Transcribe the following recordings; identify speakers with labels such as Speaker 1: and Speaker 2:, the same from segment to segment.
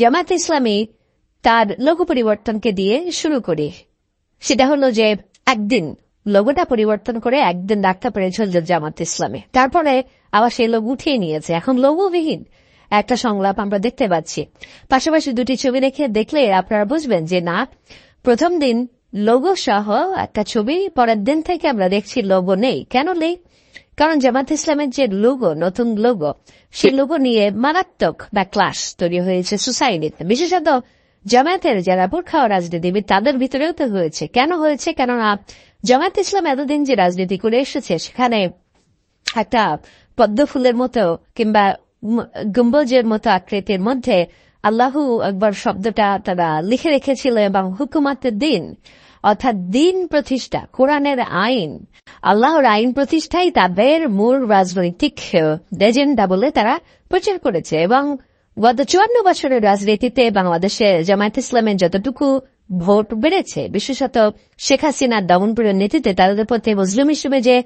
Speaker 1: জামাত ইসলামী তার লোগো পরিবর্তনকে দিয়ে শুরু করি। সেটা হলো যে একদিন লোগোটা পরিবর্তন করে একদিন রাখতে পেরেছিল জামাত ইসলামে। তারপরে আবার সেই লোক উঠিয়ে নিয়েছে। এখন লোগোবিহীন একটা সংলাপ আমরা দেখতে পাচ্ছি। পাশাপাশি দুটি ছবি রেখে দেখলে আপনারা বুঝবেন যে না, প্রথম দিন লোগো সহ একটা ছবি, পরের দিন থেকে আমরা দেখছি লোগো নেই। কেন নেই? কারণ জামাত ইসলামের যে লোগো নতুন লোগো সেই লোগো নিয়ে মারাত্মক বা ক্লাস তৈরি হয়েছে সোসাইটিতে বিশেষত জামায়াতের যারা বোরখা ও রাজনীতিবিদ তাদের ভিতরেও তো হয়েছে। কেন হয়েছে? কেননা জামায়াত ইসলাম এতদিন যে রাজনীতি করে এসেছে সেখানে একটা পদ্ম ফুলের মতো কিংবা গম্বজের মতো আকৃতির মধ্যে আল্লাহু একবার শব্দটা তারা লিখে রেখেছিল এবং হুকুমাতের দিন অর্থাৎ দিন প্রতিষ্ঠা, কোরআনের আইন। আল্লাহর আইন প্রতিষ্ঠাই তাদের মূল রাজনৈতিক এজেন্ডা বলে তারা প্রচার করেছে এবং গত চুয়ান্ন বছরের রাজনীতিতে বাংলাদেশে জামায়াত ইসলামের যতটুকু ভোট বেড়েছে, বিশেষত শেখ হাসিনার দমনপুরের নীতিতে তাদের প্রতি মুসলিম হিসেবে যে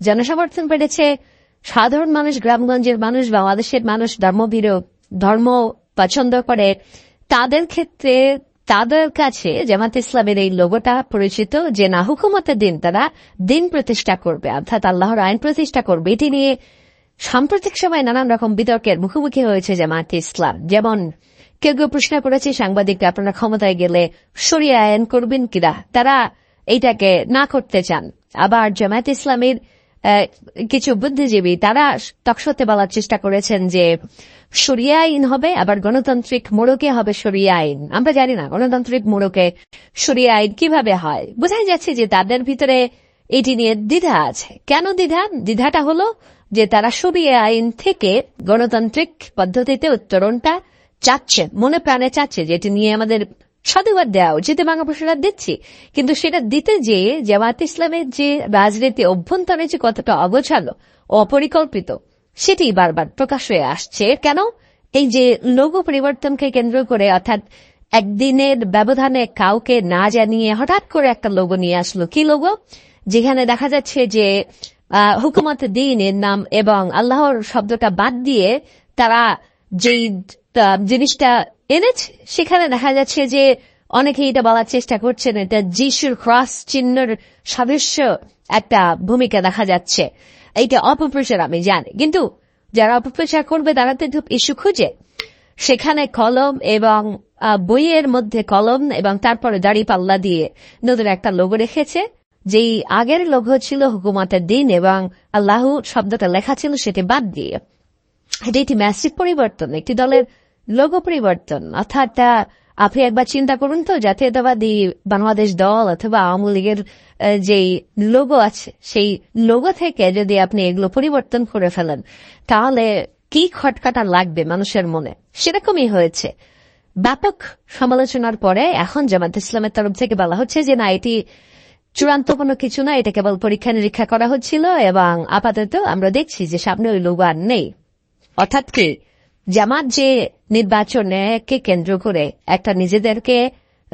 Speaker 1: জনসমর্থন বেড়েছে, সাধারণ মানুষ, গ্রামগঞ্জের মানুষ, বাংলাদেশের মানুষ ধর্মবিরোধ ধর্ম পছন্দ করে, তাদের ক্ষেত্রে তাদের কাছে জামাত ইসলামের এই লোগোটা পরিচিত যে না হুকুমতের দিন তারা দিন প্রতিষ্ঠা করবে, অর্থাৎ আল্লাহর আইন প্রতিষ্ঠা করবে। এটি নিয়ে সাম্প্রতিক সময় নানান রকম বিতর্কের মুখোমুখি হয়েছে জামাত ইসলাম। যেমন কেউ কেউ প্রশ্ন করেছে সাংবাদিকরা আপনারা ক্ষমতায় গেলে সরিয়ে আইন করবেন কিনা? তারা এইটাকে না করতে চান। আবার জামায়াত ইসলামের কিছু বুদ্ধিজীবী তারা তকসতে বলার চেষ্টা করেছেন যে সরিয়া আইন হবে, আবার গণতান্ত্রিক মোড়কে হবে সরিয়া আইন। আমরা জানি না গণতান্ত্রিক মোড়কে সরিয়া আইন কীভাবে হয়। বোঝাই যাচ্ছে যে তাদের ভিতরে এটি নিয়ে দ্বিধা আছে। কেন দ্বিধা? দ্বিধাটা হলো যে তারা সরিয়া আইন থেকে গণতান্ত্রিক পদ্ধতিতে উত্তরণটা চাচ্ছে, মনে প্রাণে চাচ্ছে যেটি নিয়ে আমাদের সাধুবাদ দেওয়া উচিত, এবং আমরা দিচ্ছি। কিন্তু সেটা দিতে যে জামাত ইসলামের যে রাজনীতি অভ্যন্তরে যে কতটা অগোছালো, অপরিকল্পিত সেটি বারবার প্রকাশ হয়ে আসছে। কেন? এই যে লোগো পরিবর্তনকে কেন্দ্র করে অর্থাৎ একদিনের ব্যবধানে কাউকে না জানিয়ে হঠাৎ করে একটা লোগো নিয়ে আসলো। কি লোগো যেখানে দেখা যাচ্ছে যে হুকুমত দিনের নাম এবং আল্লাহর শব্দটা বাদ দিয়ে তারা যেই জিনিসটা এনেছে, সেখানে দেখা যাচ্ছে যে অনেকে এটা বলার চেষ্টা করছেন, এটা যিশুর ক্রস চিহ্নর সাদৃশ্য একটা ভূমিকা দেখা যাচ্ছে। এইটা অপপ্রচার আমি জানি। কিন্তু যারা অপপ্রচার করবে, তারা তো ইস্যু খুঁজে। সেখানে কলম এবং বইয়ের মধ্যে কলম এবং তারপরে দাড়ি পাল্লা দিয়ে নতুন একটা লোগো রেখেছে, যেই আগের লোগো ছিল হুকুমাতের দিন এবং আল্লাহ শব্দটা লেখা ছিল সেটি বাদ দিয়ে। এটা একটি ম্যাসিভ পরিবর্তন, একটি দলের লোগো পরিবর্তন। অর্থাৎ আপনি একবার চিন্তা করুন তো, জাতীয়তাবাদী বাংলাদেশ দল অথবা আওয়ামী লীগের যেই লোগো আছে, সেই লোগো থেকে যদি আপনি এগুলো পরিবর্তন করে ফেলেন, তাহলে কি খটকাটা লাগবে মানুষের মনে? সেরকমই হয়েছে। ব্যাপক সমালোচনার পরে এখন জামাত ইসলামের তরফ থেকে বলা হচ্ছে যে, না, এটি চূড়ান্ত কোনো কিছু না, এটা কেবল পরীক্ষা নিরীক্ষা করা হচ্ছিল এবং আপাতত আমরা দেখছি যে সামনে ওই লোগো আর নেই। অর্থাৎ কি, জামাত যে নির্বাচনকে কেন্দ্র করে একটা নিজেদেরকে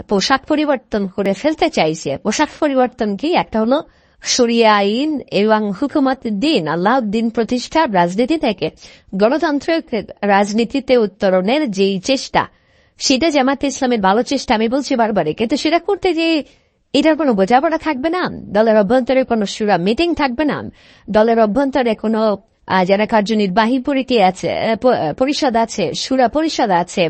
Speaker 1: পোশাক পরিবর্তন করে ফেলতে চাইছে। পোশাক পরিবর্তন কি? একটা হলো সরিয়া আইন এবং হুকুমত দিন আল্লাহ দিন প্রতিষ্ঠার রাজনীতি থেকে। গণতান্ত্রিক রাজনীতিতে উত্তরণের যেই চেষ্টা, সেটা জামাত ইসলামের ভালো চেষ্টা, আমি বলছি বারবারে কিন্তু সেটা করতে যে এটার কোনো বোঝাপড়া থাকবে না? দলের অভ্যন্তরে কোনো সুরা মিটিং থাকবে না? দলের অভ্যন্তরে কোনো যারা কার্যনির্বাহী আছে পরিষদ আছে, সুরা পরিষদ আছে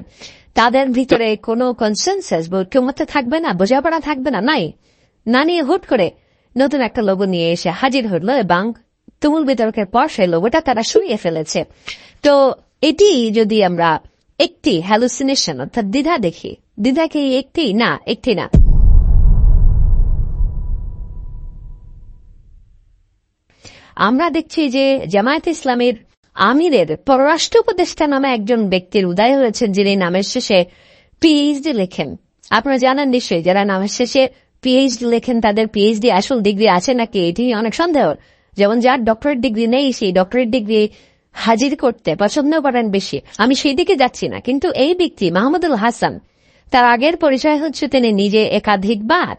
Speaker 1: তাদের ভিতরে কোনো কনসেন্সাস ক্ষমতা থাকবে না, বোঝাপড়া থাকবে না, নাই। না নিয়ে হুট করে নতুন একটা লোগো নিয়ে এসে হাজির হলো এবং তুমুল বিতর্কের পর সেই লোগোটা তারা সরিয়ে ফেলেছে। তো এটি যদি আমরা একটি হ্যালুসিনেশন অর্থাৎ দ্বিধা দেখি দ্বিধাকে একটি? না একটি না। আমরা দেখছি যে জামায়াত ইসলামের আমিরের পররাষ্ট্র উপদেষ্টা নামে একজন ব্যক্তির উদয় হয়েছেন, যিনি নামের শেষে পিএইচডি লেখেন। আপনারা জানেন নিশ্চয়ই, যারা নামের শেষে পিএইচডি লেখেন, তাদের পিএইচডি আসল ডিগ্রি আছে নাকি, এটি অনেক সন্দেহ। যেমন যার ডক্টরেট ডিগ্রি নেই, সেই ডক্টরেট ডিগ্রি হাজির করতে পছন্দ করেন বেশি। আমি সেই দিকে যাচ্ছি না, কিন্তু এই ব্যক্তি মাহমুদুল হাসান, তার আগের পরিচয় হচ্ছে তিনি নিজে একাধিকবার।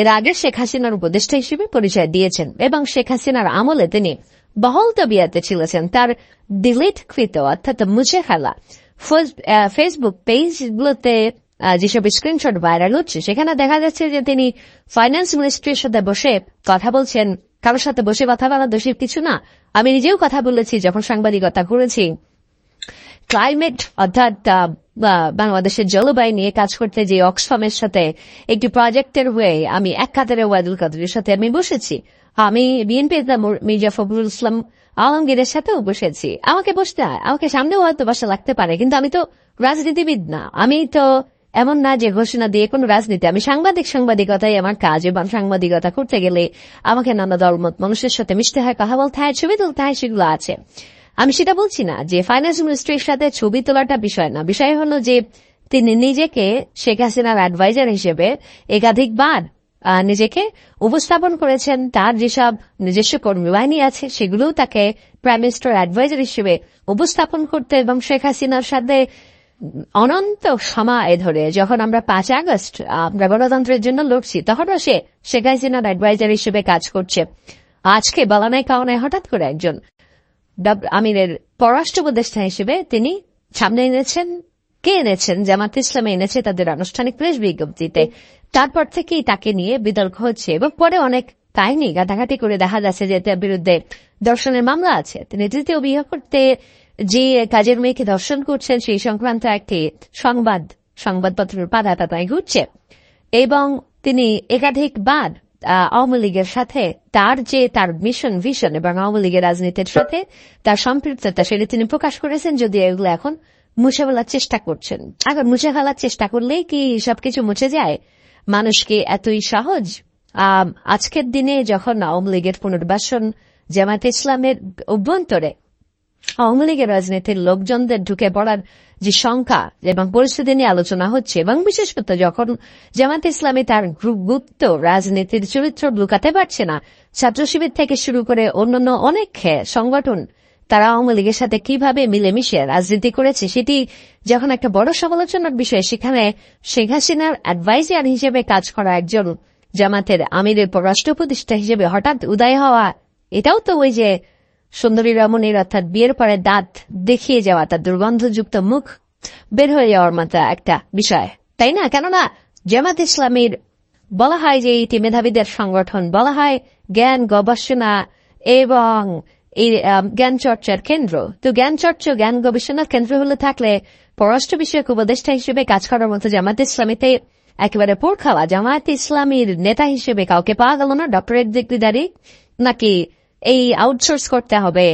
Speaker 1: এর আগে শেখ হাসিনার উপদেষ্টা হিসেবে পরিচয় দিয়েছেন, এবং শেখ হাসিনার আমলে তিনি বহল তবিয়াতে ছিলেছেন তার ডিলিট কৃত অর্থাৎ মুছে ফেলা ফেসবুক পেজগুলোতে যেসব স্ক্রিনশট ভাইরাল হচ্ছে সেখানে দেখা যাচ্ছে যে তিনি ফাইন্যান্স মিনিস্ট্রির সাথে বসে কথা বলছেন কারোর সাথে বসে কথা বলা দোষের কিছু না আমি নিজেও কথা বলেছি যখন সাংবাদিকতা করেছি ক্লাইমেট অর্থাৎ বাংলাদেশের জলবায়ু নিয়ে কাজ করতে যে অক্সফামের সাথে একটি প্রজেক্টের হয়ে আমি এক কাতারে ওয়াদুল কাদরের সাথে আমি বসেছি। আমি বিএনপি মির্জা ফখরুল ইসলাম আলমগীরের সাথেও বসেছি। আমাকে বসতে হয়, আমাকে সামনেও হয়তো বসা লাগতে পারে, কিন্তু আমি তো রাজনীতিবিদ না। আমি তো এমন না যে ঘোষণা দিয়ে কোনো রাজনীতি, আমি সাংবাদিক সাংবাদিকতাই আমার কাজ, এবং সাংবাদিকতা করতে গেলে আমাকে নানা দলমত মানুষের সাথে মিশতে হয়, কথা বলতে হয়, ছবি তুলতে হয়, সেগুলো আছে। আমি সেটা বলছি না যে ফাইন্যান্স মিনিস্ট্রির সাথে ছবি তোলাটা বিষয় না। বিষয় হলো যে তিনি নিজেকে শেখ হাসিনার অ্যাডভাইজার হিসেবে একাধিকবার নিজেকে উপস্থাপন করেছেন। তার যেসব নিজস্ব কর্মী বাহিনী আছে, সেগুলোও তাকে প্রাইম মিনিস্টার অ্যাডভাইজার হিসেবে উপস্থাপন করতে এবং শেখ হাসিনার সাথে অনন্ত সময় ধরে যখন আমরা পাঁচ আগস্ট আমরা গণতন্ত্রের জন্য লড়ছি, তখনও সে শেখ হাসিনার অ্যাডভাইজার হিসেবে কাজ করছে। আজকে বলানায় কারণে হঠাৎ করে একজন আমিরের পররাষ্ট্র উপদেষ্টা হিসেবে তিনি সামনে এনেছেন। কে এনেছেন? জামাত ইসলামে এনেছে তাদের আনুষ্ঠানিক প্রেস বিজ্ঞপ্তিতে। তারপর থেকেই তাকে নিয়ে বিতর্ক হচ্ছে এবং পরে অনেক কাহিনী গাঁটাঘাটি করে দেখা যাচ্ছে যে তার বিরুদ্ধে দর্শনের মামলা আছে। তিনি তৃতীয় বিয়ে করতে যে কাজের মেয়েকে দর্শন করছেন সেই সংক্রান্ত একটি সংবাদ, সংবাদপত্রের পাতা পাতায় ঘুরছে। এবং তিনি একাধিকবার আওয়ামী লীগের সাথে তার যে তার মিশন ভিশন এবং আওয়ামী লীগের রাজনীতির সাথে তার সম্পৃক্ততা সেটা তিনি প্রকাশ করেছেন যদি এগুলো এখন মুছে ফেলার চেষ্টা করছেন। এখন মুছে ফেলার চেষ্টা করলেই কি সবকিছু মুছে যায়? মানুষকে এতই সহজ? আজকের দিনে যখন আওয়ামী লীগের পুনর্বাসন জামায়াত ইসলামের অভ্যন্তরে আওয়ামী লীগের রাজনীতির লোকজনদের ঢুকে পড়ার যে শঙ্কা এবং পরিস্থিতি নিয়ে আলোচনা হচ্ছে এবং বিশেষ বিশেষত যখন জামাত ইসলামী তার গুপ্ত রাজনীতির চরিত্র লুকাতে পারছে না, ছাত্র শিবির থেকে শুরু করে অন্যান্য অনেক সংগঠন তারা আওয়ামী লীগের সাথে কীভাবে মিলেমিশে রাজনীতি করেছে সেটি যখন একটা বড় সমালোচনার বিষয়, সেখানে শেখ হাসিনার অ্যাডভাইজার হিসেবে কাজ করা একজন জামাতের আমিরের পররাষ্ট্র উপদেষ্টা হিসেবে হঠাৎ উদয় হওয়া, এটাও তো ওই যে সুন্দরী রমণীর অর্থাৎ বিয়ের পরে দাঁত দেখিয়ে যাওয়া, তার দুর্গন্ধযুক্ত মুখ বের হয়ে যাওয়ার মতো একটা বিষয়। তাই না? কেননা জামাত ইসলামীর বলা হয় যে এটি মেধাবীদের সংগঠন বলা হয় জ্ঞান গবেষণা এবং জ্ঞান চর্চার কেন্দ্র। তো জ্ঞান চর্চা জ্ঞান গবেষণার কেন্দ্র হলে থাকলে পররাষ্ট্র বিষয়ক উপদেষ্টা হিসেবে কাজ করার মতো জামাত ইসলামীতে একেবারে পোর খাওয়া জামায়াত ইসলামীর নেতা হিসেবে কাউকে পাওয়া গেল না? ডক্টরেট ডিগ্রিদারি নাকি এই আউটসোর্স করতে হবে।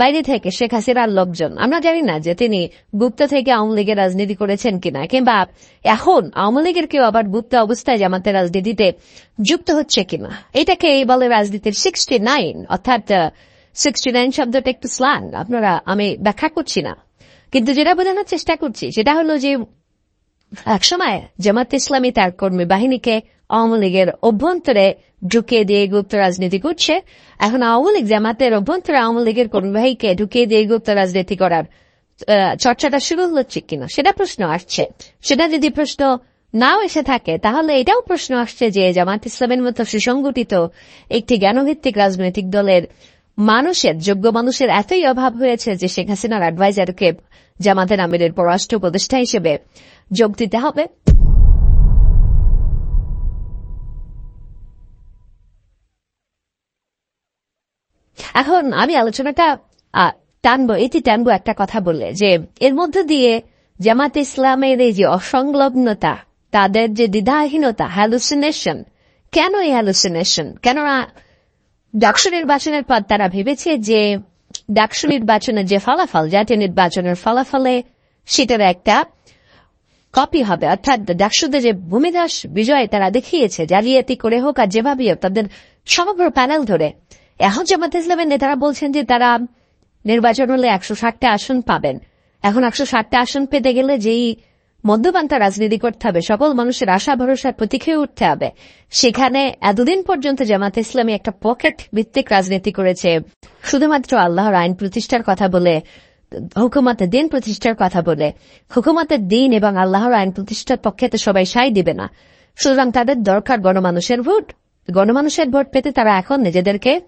Speaker 1: বাইরে থেকে শেখ হাসিনার লোকজন। আমরা জানি না যে তিনি গুপ্ত থেকে আওয়ামী লীগের রাজনীতি করেছেন কিনা, কিংবা এখন আওয়ামী লীগের কেউ আবার গুপ্ত অবস্থায় জামাতের রাজনীতিতে যুক্ত হচ্ছে কিনা। এটাকে এই বলে রাজনীতির সিক্সটি নাইন অর্থাৎ সিক্সটি নাইন শব্দটা একটু স্লাং আপনারা, আমি ব্যাখ্যা করছি না। কিন্তু যেটা বোঝানোর চেষ্টা করছি, সেটা হলো যে একসময় জামাত ইসলামী তার কর্মী বাহিনীকে আওয়ামী লীগের অভ্যন্তরে ঢুকিয়ে দিয়ে গুপ্ত রাজনীতি করছে। এখন আওয়ামী লীগ জামাতের অভ্যন্তরে আওয়ামী লীগের কর্মী বাহিনীকে ঢুকিয়ে দিয়ে গুপ্ত রাজনীতি করার চর্চাটা শুরু হচ্ছে কিনা, সেটা প্রশ্ন আসছে। সেটা যদি প্রশ্ন নাও এসে থাকে, তাহলে এটাও প্রশ্ন আসছে যে জামাত ইসলামের মতো সুসংগঠিত একটি জ্ঞানভিত্তিক রাজনৈতিক দলের মানুষের, যোগ্য মানুষের এতই অভাব হয়েছে যে শেখ হাসিনার অ্যাডভাইজারকে জামাতের আমিরের পররাষ্ট্র উপদেষ্টা হিসেবে যোগ দিতে হবে। এখন আমি আলোচনাটা টানবো, এটি টানবো একটা কথা বললে, যে এর মধ্য দিয়ে জামাত ইসলামের এই যে অসংলগ্নতা, তাদের যে দ্বিধাহীনতা হ্যালুসিনেশন কেন এই হ্যালুসিনেশন কেননা ডাকসু নির্বাচনের পর তারা ভেবেছে যে ডাকসু নির্বাচনের যে ফলাফল, জাতীয় নির্বাচনের ফলাফলে সেটার একটা কপি হবে। অর্থাৎ ডাকসুদের যে ভূমিদাস বিজয় তারা দেখিয়েছে, জালিয়াতি করে হোক আর যেভাবেই হোক, তাদের সমগ্র প্যানেল ধরে এখন জামাত ইসলামের নেতারা বলছেন যে তারা নির্বাচন হলে একশো ষাটটা আসন পাবেন। এখন একশো ষাটটা আসন পেতে গেলে যেই মদ্যপান্তা রাজনীতি করতে হবে, সকল মানুষের আশা, ভরসার প্রতীক হয়ে উঠতে হবে। সেখানে এতদিন পর্যন্ত জামাত ইসলামী একটা পকেট ভিত্তিক রাজনীতি করেছে। শুধুমাত্র আল্লাহর আইন প্রতিষ্ঠার কথা বলে, হুকুমতের দিন প্রতিষ্ঠার কথা বলে, হুকুমতের দিন এবং আল্লাহর আইন প্রতিষ্ঠার পক্ষে তো সবাই সাই দিবে না। সুতরাং তাদের দরকার গণমানুষের ভোট। গণমানুষের ভোট পেতে তারা এখন নিজেদেরকে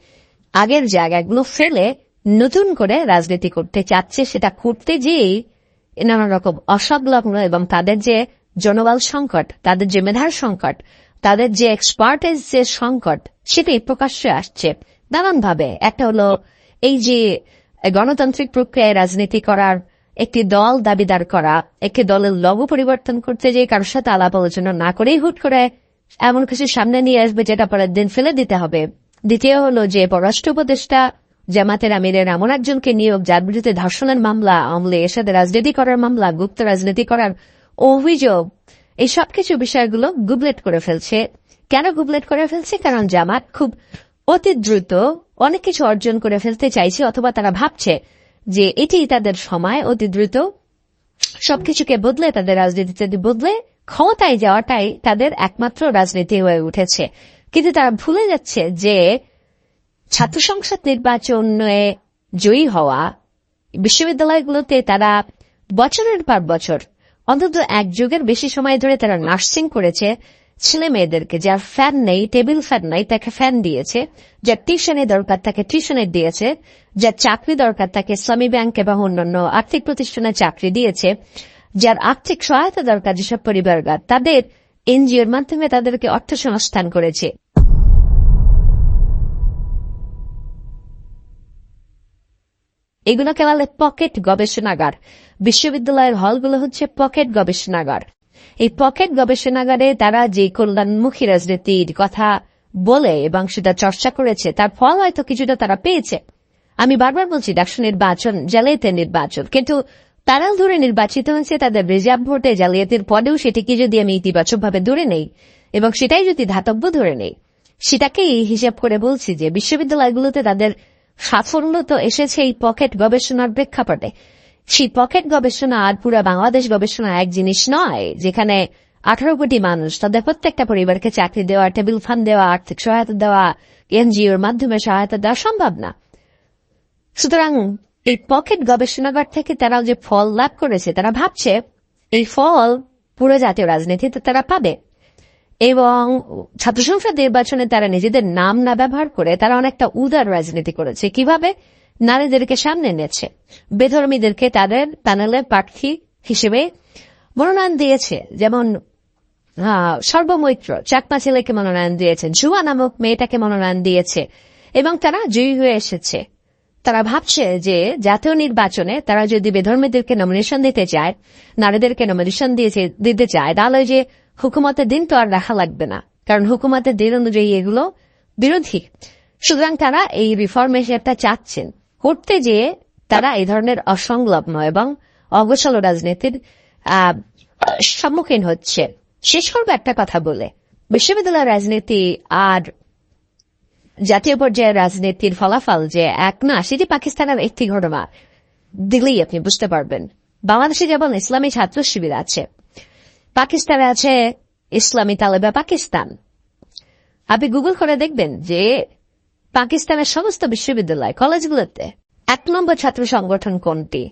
Speaker 1: আগের জায়গাগুলো ফেলে নতুন করে রাজনীতি করতে চাচ্ছে, সেটা করতে যেয়ে নানা রকম অসংলগ্ন এবং তাদের যে জনবল সংকট, তাদের যে মেধার সংকট, তাদের যে এক্সপার্টেজ যে সংকট, সেটাই প্রকাশ্যে আসছে। নানানভাবে একটা হলো এই যে গণতান্ত্রিক প্রক্রিয়ায় রাজনীতি করার একটি দল দাবিদার করা, একটি দলের লঘু পরিবর্তন করতে যে কারোর সাথে আলাপ আলোচনা না করেই হুট করে এমন কিছু সামনে নিয়ে আসবে যেটা পরের দিন ফেলে দিতে হবে। দ্বিতীয় হল যে পররাষ্ট্র উপদেষ্টা জামাতের আমিরের এমন একজনকে নিয়োগ, যার বিরুদ্ধে ধর্ষণের মামলা, আমলে এর সাথে রাজনীতি করার মামলা, গুপ্ত রাজনীতি করার অভিযোগ, এই সবকিছু বিষয়গুলো গুবলেট করে ফেলছে। কেন গুবলেট করে ফেলছে? কারণ জামাত খুব অতি দ্রুত অনেক কিছু অর্জন করে ফেলতে চাইছে অথবা তারা ভাবছে যে এটি তাদের সময় অতি দ্রুত সবকিছুকে বদলে, তাদের রাজনীতিতে বদলে ক্ষমতায় যাওয়াটাই তাদের একমাত্র রাজনীতি হয়ে উঠেছে। কিন্তু তারা ভুলে যাচ্ছে যে ছাত্র সংসদ নির্বাচনে জয়ী হওয়া বিশ্ববিদ্যালয়গুলোতে তারা বছরের পর বছর অন্তত এক যুগের বেশি সময় ধরে তারা নার্সিং করেছে ছেলে মেয়েদেরকে যার ফ্যান নেই, টেবিল ফ্যান নেই, তাকে ফ্যান দিয়েছে। যার টিউশনের দরকার, তাকে টিউশনের দিয়েছে। যার চাকরি দরকার, তাকে ইসলামী ব্যাংক এবং অন্যান্য আর্থিক প্রতিষ্ঠানে চাকরি দিয়েছে। যার আর্থিক সহায়তা দরকার যেসব পরিবারগার তাদের এনজিওর মাধ্যমে তাদেরকে অর্থ সংস্থান করেছে। এগুলোকে বলে পকেট গবেষণাগার। বিশ্ববিদ্যালয়ের হলগুলো হচ্ছে পকেট গবেষণাগার। এই পকেট গবেষণাগারে তারা যে কল্যাণমুখী রাজনীতির কথা বলে এবং সেটা চর্চা করেছে, তার ফল হয়তো কিছুটা তারা পেয়েছে। আমি বারবার বলছি, ডাকসু নির্বাচন, জেলেতে নির্বাচন। কিন্তু তারা ধরে নির্বাচিত হয়েছে, তাদের রিজার্ভ ভোটে জালিয়াতির পরেও সেটিকে যদি আমি ইতিবাচকভাবে ধরে নেই, এবং সেটাই যদি ধাতব্য ধরে নেই সেটাকেই হিসাব করে বলছি যে বিশ্ববিদ্যালয়গুলোতে তাদের সাফল্য তো এসেছে এই পকেট গবেষণার প্রেক্ষাপটে। সেই পকেট গবেষণা আর পুরো বাংলাদেশ গবেষণা এক জিনিস নয়, যেখানে আঠারো কোটি মানুষ, তাদের প্রত্যেকটা পরিবারকে চাকরি দেওয়া, টেবিল ফান্ড দেওয়া, আর্থিক সহায়তা দেওয়া, এনজিওর মাধ্যমে সহায়তা দেওয়া সম্ভব না। সুতরাং এই পকেট গবেষণাগার থেকে তারা যে ফল লাভ করেছে, তারা ভাবছে, এই ফল পুরো জাতীয় রাজনীতিতে তারা পাবে। এবং ছাত্র সংসদ নির্বাচনে তারা নিজেদের নাম না ব্যবহার করে তারা অনেকটা উদার রাজনীতি করেছে। কীভাবে? নারীদেরকে সামনে এনেছে। বেধর্মীদেরকে তাদের প্যানেলে প্রার্থী হিসেবে মনোনয়ন দিয়েছে। যেমন সর্বমৈত্র, চাকমা ছেলেকে মনোনয়ন দিয়েছেন, জুয়া নামক মেয়েটাকে মনোনয়ন দিয়েছে। এবং তারা জয়ী হয়ে এসেছে। তারা ভাবছে যে জাতীয় নির্বাচনে তারা যদি বেধর্মীদেরকে নমিনেশন দিতে চায়, নারীদেরকে নমিনেশন দিতে চায়, তাহলে যে হুকুমতের দিন তো আর রাখা লাগবে না। কারণ হুকুমতের দিন অনুযায়ী এগুলো বিরোধী। সুতরাং তারা এই রিফরমেশনটা চাচ্ছেন। করতে যেয়ে তারা এই ধরনের অসংলগ্ন এবং অগোছালো রাজনীতির সম্মুখীন হচ্ছে। শেষ করব একটা কথা বলে। বিশ্ববিদ্যালয় রাজনীতি আর জাতীয় পর্যায়ে রাজনীতির ফলাফল যে এক না, সেটি পাকিস্তানের একটি ঘটনা। দিলেই আপনি বুঝতে পারবেন। বাংলাদেশে যেমন ইসলামী ছাত্র শিবির আছে, পাকিস্তানে আছে ইসলামী তালেবা পাকিস্তান। আপনি গুগল করে দেখবেন যে পাকিস্তানের সমস্ত বিশ্ববিদ্যালয়, কলেজগুলোতে এক নম্বর ছাত্র সংগঠন কোনটি?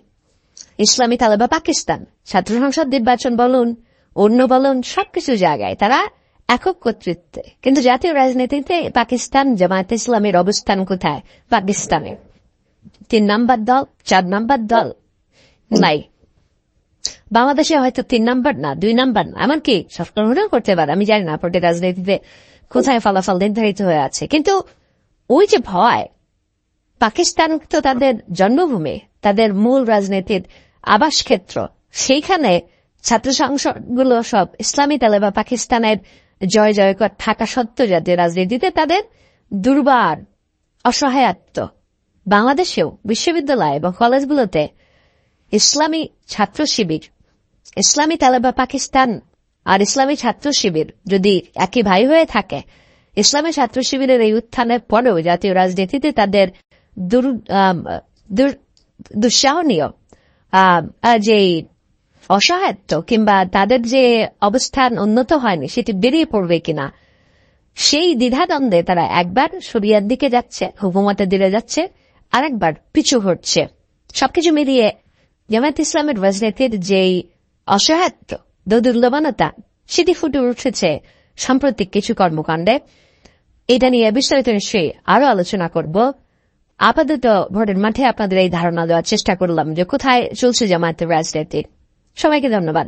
Speaker 1: ইসলামী তালেবা পাকিস্তান। ছাত্র সংসদ নির্বাচন বলুন, অন্য বলুন, সবকিছু জায়গায় তারা একক কর্তৃত্বে। কিন্তু জাতীয় রাজনীতিতে পাকিস্তান, জামায়াত ইসলামের অবস্থান কোথায়? পাকিস্তানে। তিন নাম্বার দল, চার নাম্বার দল? নাই। বাংলাদেশে হয়তো তিন নাম্বার না, দুই নাম্বার না, এমনকি সরকার করতে পারে। আমি জানি না পরে রাজনীতিতে কোথায় ফলাফল নির্ধারিত হয়ে আছে। কিন্তু ওই যে ভয়, পাকিস্তান তো তাদের জন্মভূমি, তাদের মূল রাজনীতির আবাস ক্ষেত্র সেইখানে ছাত্র সংসদগুলো সব ইসলামী তালেবা পাকিস্তানের জয় জয়কর থাকা সত্ত্বেও জাতীয় রাজনীতিতে তাদের দুর্বার অসহায়ত্ব বাংলাদেশেও বিশ্ববিদ্যালয় এবং কলেজগুলোতে ইসলামী ছাত্র শিবির, ইসলামী তালেবা পাকিস্তান আর ইসলামী ছাত্র শিবির যদি একই ভাই হয়ে থাকে, ইসলামী ছাত্র শিবিরের এই উত্থানের পরেও জাতীয় রাজনীতিতে তাদের দুর দুঃসাহনীয় যে অসহায়ত্ব কিংবা তাদের যে অবস্থান উন্নত হয়নি, সেটি বেরিয়ে পড়বে কিনা? সেই দ্বিধাদ্বন্দ্বে তারা একবার শরিয়ার দিকে যাচ্ছে হুকুমতের দিকে যাচ্ছে, আরেকবার পিছু হচ্ছে সবকিছু মিলিয়ে জামায়াত ইসলামের রাজনীতির যেই অসহায়ত্ব দুর্লভনতা সেটি ফুটে উঠেছে সাম্প্রতিক কিছু কর্মকাণ্ডে। এটা নিয়ে বিস্তারিত নিশ্চয়ই আরও আলোচনা করব। আপাতত ভোটের মাঠে আপনাদের এই ধারণা দেওয়ার চেষ্টা করলাম যে কোথায় চলছে জামায়াতের রাজনীতি। সবাইকে ধন্যবাদ।